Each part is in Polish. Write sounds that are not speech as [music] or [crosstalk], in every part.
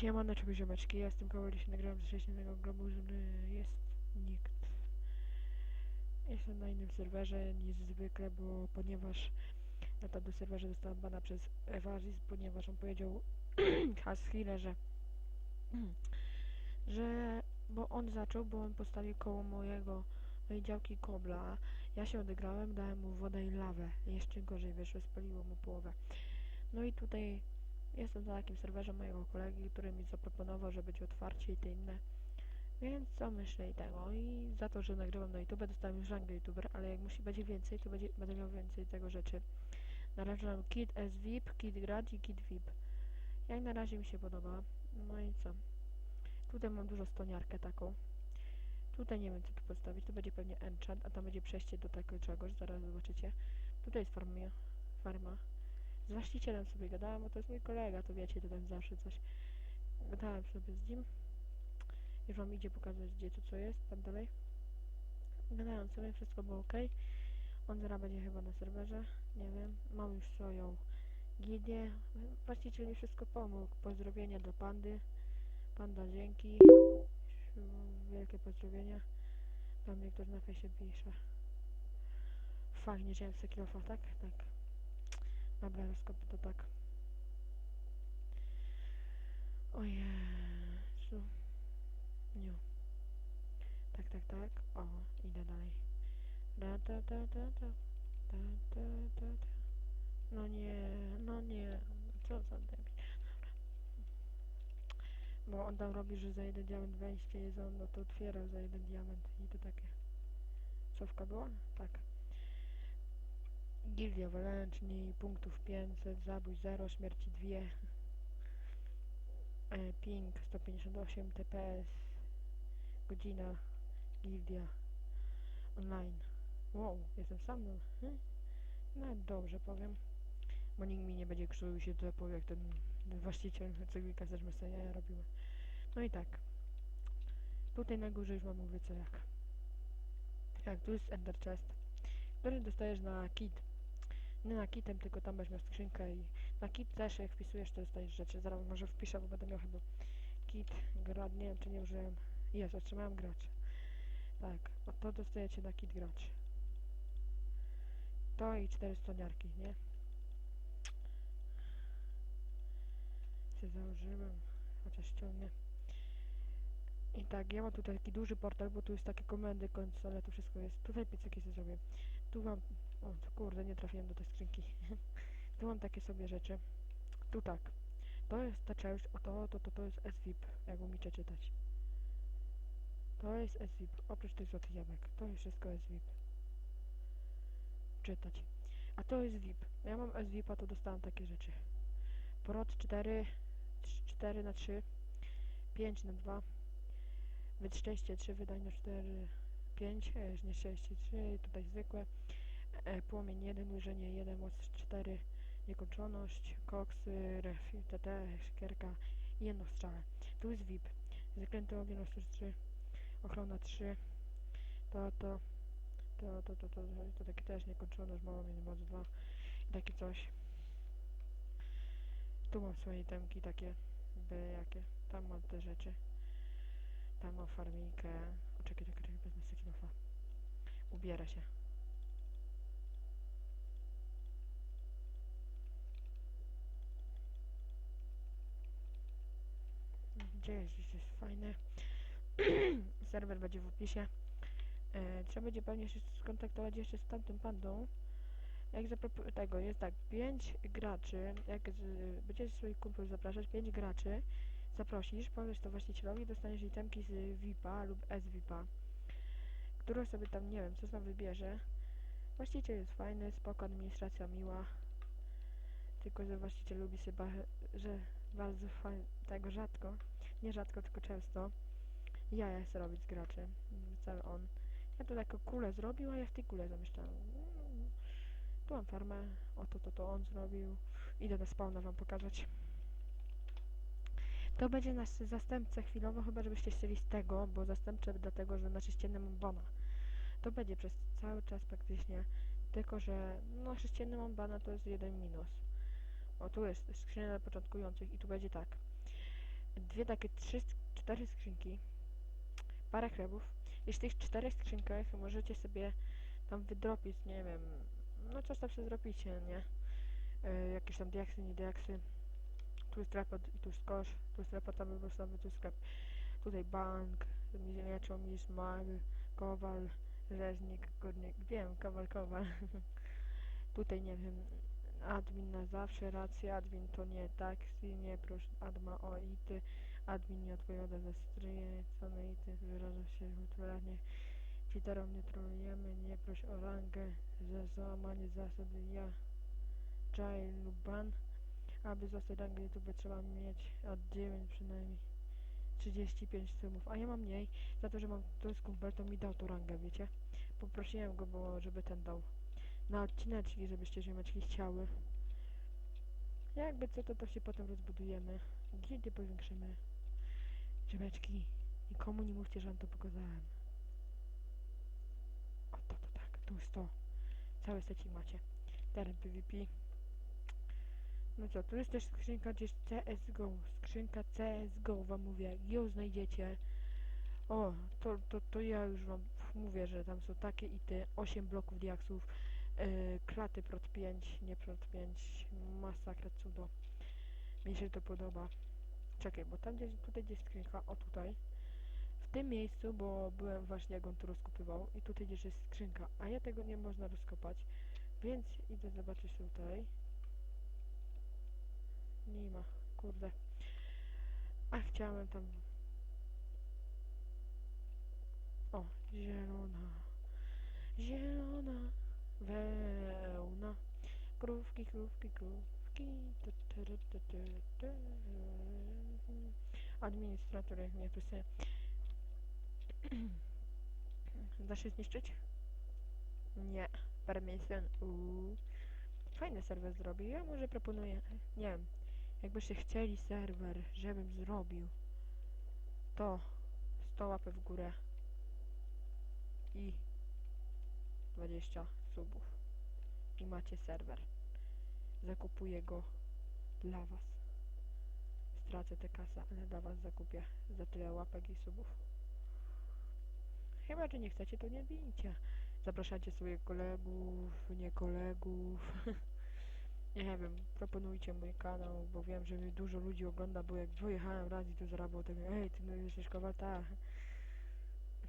Siemaneczko ziomeczki, ja jestem Koło, dzisiaj nagrałem z wcześniejszego globu, jest nikt. Jestem na innym serwerze niż zwykle, bo ponieważ na tamtym serwerze dostałem bana przez Evaris, ponieważ on powiedział [clears throat] Haskile, że [clears throat] że bo on zaczął, bo on postawił koło mojego mojej działki kobla. Ja się odegrałem, dałem mu wodę i lawę. Jeszcze gorzej wyszło, spaliło mu połowę. No i tutaj Jestem na takim serwerze mojego kolegi, który mi zaproponował, że będzie otwarcie i te inne. Więc co myślę i tego. I za to, że nagrywam na YouTube, dostałem już rangę YouTuber, ale jak musi będzie więcej, to będzie, będę miał więcej tego rzeczy. Na razie mam kit S-VIP, kit grad i kit VIP. Jak na razie mi się podoba. No i co? Tutaj mam dużo stoniarkę taką. Tutaj nie wiem co tu postawić, tu będzie pewnie enchant, a tam będzie przejście do takiego czegoś, zaraz zobaczycie. Tutaj jest farmia, farma. Z właścicielem sobie gadałem, bo to jest mój kolega, to wiecie, to tam zawsze coś. Gadałem sobie z nim. Już wam idzie pokazać, gdzie to co jest, tam dalej. Gadałem sobie, wszystko było ok. On zaraz będzie chyba na serwerze, nie wiem. Mam już swoją gildię. Właściciel mi wszystko pomógł. Pozdrowienia dla pandy. Panda dzięki. Wielkie pozdrowienia. Tam mnie ktoś na fejsie pisze. Fajnie, nie wziąłem sekilofa, tak? Tak. Dobra, rozkopię to tak. O Jezu. Nie. Tak, tak, tak. O, idę dalej. Da, da, da, da, da. Da, da, da, da. No nie, no nie. Co za debil. Bo on tam robi, że za jeden diament wejście jest on, no to otwierał za jeden diament i to takie. Cofka była? Tak. Gildia Walęczni, punktów 500, zabój 0, śmierci 2, e, ping 158, TPS, godzina, Gildia, online. Wow, jestem sam, no. No dobrze powiem, bo nikt mi nie będzie krzywił się to powie, jak ten właściciel też sobie jaja robiły. No i tak. Tutaj na górze już wam mówię co jak. Jak tu jest Ender Chest, który dostajesz na kit. Nie na kitem, tylko tam miał skrzynkę i na kit też jak wpisujesz, to dostajesz rzeczy. Zaraz może wpiszę, bo będę miał chyba kit, grad, nie wiem czy nie użyłem. Jest, otrzymałem gracz. Tak, a to dostajecie na kit gracz. To i cztery stoniarki, nie? Się założyłem, chociaż ściągnę. I tak, ja mam tutaj taki duży portal, bo tu jest takie komendy, konsole, tu wszystko jest. Tutaj piecyki sobie zrobię. Tu mam o, kurde, nie trafiłem do tej skrzynki. [laughs] tu mam takie sobie rzeczy. Tu tak. To jest ta część, o to, to, to, to jest SVIP, jak umiecie czytać. To jest SVIP, oprócz tych złotych jabłek. To jest wszystko SVIP. Czytać. A to jest VIP. Ja mam SVIP-a, to dostałem takie rzeczy. Prot 4, 4 na 3, 5 na 2, wydszczęście 3, wydajność 4, 5, e, nieszczęście 3, tutaj zwykłe e, płomień 1, łyżenie 1, moc 4, niekończoność, koksy, ref, TT, szkierka i jedno strzałę. Tu jest VIP, zaklęty ogień, ostrość 3, ochrona 3, to, to, to, to, to, to, to, to takie też niekończoność, mało mieć moc 2 i takie coś. Tu mam swoje temki takie, by jakie, tam mam te rzeczy. Tam mam farminkę. O, czekaj, czekaj, czekaj, wezmę sekilofa. Ubiera się. Jest? Gdzieś jest fajne. Serwer będzie w opisie. E, trzeba będzie pewnie się skontaktować jeszcze z tamtym pandą. Jak tego jest tak, 5 graczy, jak z, będziesz swoich zapraszać, 5 graczy, zaprosisz, powiesz to właścicielowi, dostaniesz itemki z VIP-a lub S-VIP-a, którą sobie tam, nie wiem, co tam wybierze. Właściciel jest fajny, spoko, administracja miła, tylko że właściciel lubi sobie, że bardzo fajnie, tego rzadko, nie rzadko, tylko często, jaja chce robić z graczy, cały on. Ja to taką kulę zrobił, a ja w tej kule zamieszczałem. Mm. Tu mam farmę, oto to, to on zrobił. Idę na spawna wam pokazać. To będzie nasz zastępca chwilowo, chyba żebyście chcieli z tego, bo zastępcze dlatego, że na sześcienny mam bana. To będzie przez cały czas praktycznie, tylko że no sześcienny mam bana to jest jeden minus. O tu jest skrzynia dla początkujących i tu będzie tak. Dwie takie trzy, cztery skrzynki, parę chlebów i z tych czterech skrzynkach możecie sobie tam wydropić, nie wiem, no coś tam sobie zrobicie, nie? E, jakieś tam diaksy, nie diaksy. Tu jest raport i tu jest kosz, tu jest raport, tam podstawowy, tu jest sklep. Tutaj bank, leczą mistrz, mag, kowal, rzeźnik, górnik, wiem, kowal, kowal. [laughs] Tutaj nie wiem, admin na zawsze, racja, admin to nie taksi, nie proszę, adma o ity, admin nie odpowiada za stryje, co na ity, wyraża się kulturalnie. Cheaterą nie trolujemy, nie proś o rangę, za załamanie zasad ja, jail lub ban. Aby zostać rangę YouTube trzeba mieć od 9 przynajmniej 35 sumów, a ja mam mniej, za to, że mam to jest kumpel, to mi dał tą rangę, wiecie? Poprosiłem go, bo żeby ten dał na odcineczki, żebyście ziomeczki chciały. Jakby co, to to się potem rozbudujemy. Gildy powiększymy. Ziomeczki, nikomu nie mówcie, że wam to pokazałem. O, to, to tak, tu jest to. Całe secik macie. Teren PvP. No co, tu jest też skrzynka gdzieś CSGO. Skrzynka CSGO, wam mówię. Ją znajdziecie. O, to, to, to ja już wam mówię, że tam są takie i te 8 bloków diaksów. Yy, klaty prot 5, nie prot 5. Masakra cudo. Mi się to podoba. Czekaj, bo tam gdzieś, tutaj gdzieś skrzynka, o tutaj. W tym miejscu, bo byłem właśnie jak on tu rozkopywał i tutaj gdzieś jest skrzynka, a ja tego nie można rozkopać, więc idę zobaczyć tutaj. Nie ma, kurde. A chciałem tam... O, zielona. Zielona. Krówki, krówki, krówki. Administrator jak mnie se... [clears throat] Da się zniszczyć? Nie. Permission. Uuu. Fajny serwer zrobił. Ja może proponuję... Nie wiem. Jakbyście chcieli serwer, żebym zrobił, to 100 łapy w górę i 20 subów. I macie serwer. Zakupuję go dla was. Stracę tę kasę, ale dla was zakupię za tyle łapek i subów. Chyba, że nie chcecie, to nie bijcie. Zapraszacie swoich kolegów, nie kolegów. [laughs] Nie wiem, proponujcie mój kanał, bo wiem, że mnie dużo ludzi ogląda, bo jak wyjechałem raz i tu zarabiał tego, ej, ty no jesteś kowal, ta.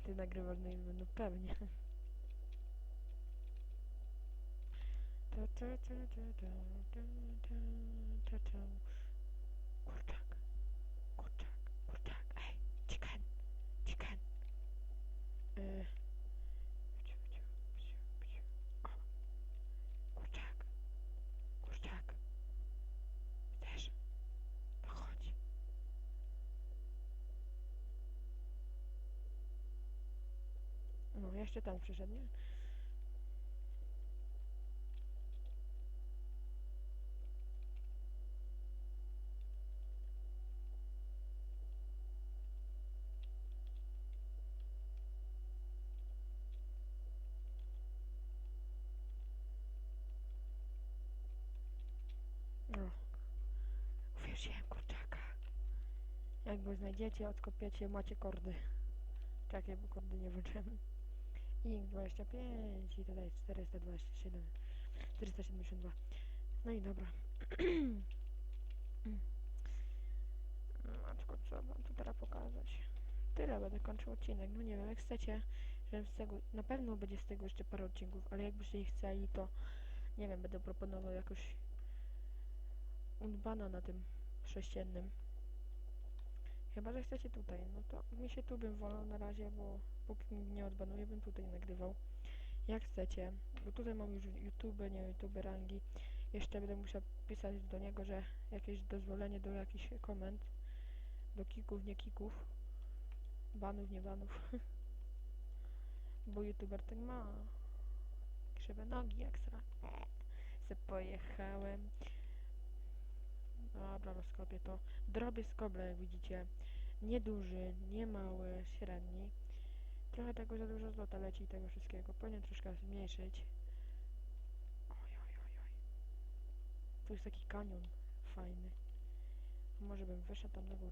Ty nagrywasz na ile, no pewnie. Kurczak, kurczak, kurczak, ej, chicken, chicken. Y. O. Kurczak. Kurczak. Chcesz? To chodź. No, jeszcze ten przyszedł, nie? No. Uwierzyłem kurczaka. Jak go znajdziecie, odkopiecie, macie kordy. Czekaj, bo kordy nie włączyłem. I 25 i tutaj 427 472 No i dobra [clears throat] Matko, co wam tu teraz pokazać Tyle będę kończył odcinek No nie wiem, jak chcecie Że z tego, na pewno będzie z tego jeszcze parę odcinków Ale jakbyście ich chcieli, to Nie wiem, będę proponował jakoś Unbana na tym sześciennym Chyba, że chcecie tutaj, no to mi się tu bym wolał na razie, bo póki nie odbanuje, bym tutaj nagrywał. Jak chcecie, bo tutaj mam już YouTube, nie YouTube rangi. Jeszcze będę musiał pisać do niego, że jakieś dozwolenie do jakichś komend, do kików, nie kików, banów, nie banów. [laughs] bo YouTuber tak ma krzywe nogi jak sra. [laughs] Se pojechałem. Dobra, rozkopię to. Drobię skoble, jak widzicie. Nieduży, nie mały, średni. Trochę tego za dużo złota leci i tego wszystkiego. Powinien troszkę zmniejszyć. Oj, oj, oj, oj. Tu jest taki kanion fajny. Może bym wyszedł tam na górę.